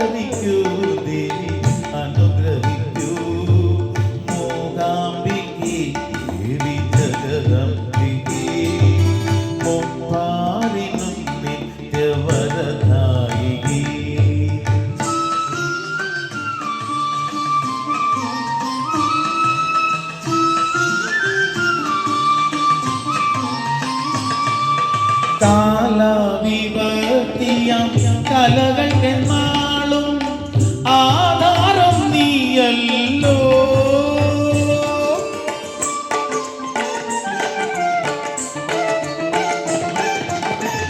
അവതരിക്കൂ ദേവി അനുഗ്രഹിക്കൂ മൂകാംബികെ ദേവി ജഗദംബികെ മുപ്പാരിനും നിത്യവരദായികി കാലവിവർത്തിയാം കലകൾ എന്നാളും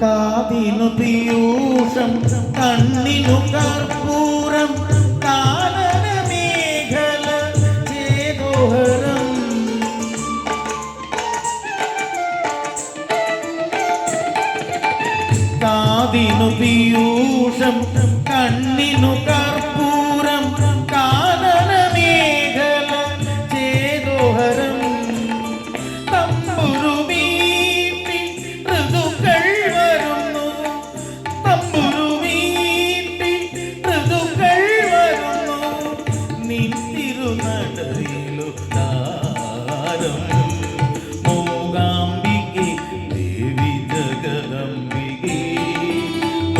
കാതിനു പീയൂഷം കണ്ണിനു കർപ്പൂരം കാതിനു പീയൂഷം കണ്ണിനു കർപ്പൂരം കാനന മേഖല ചേതോഹരം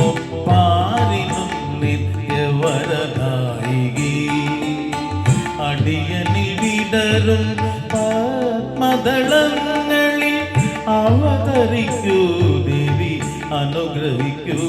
ഒപ്പാരിനും നിത്യവരദായികെ അടിയനിൽ വിടരും പത്മദളങ്ങളിൽ അവതരിക്കൂ ദേവി അനുഗ്രഹിക്കൂ.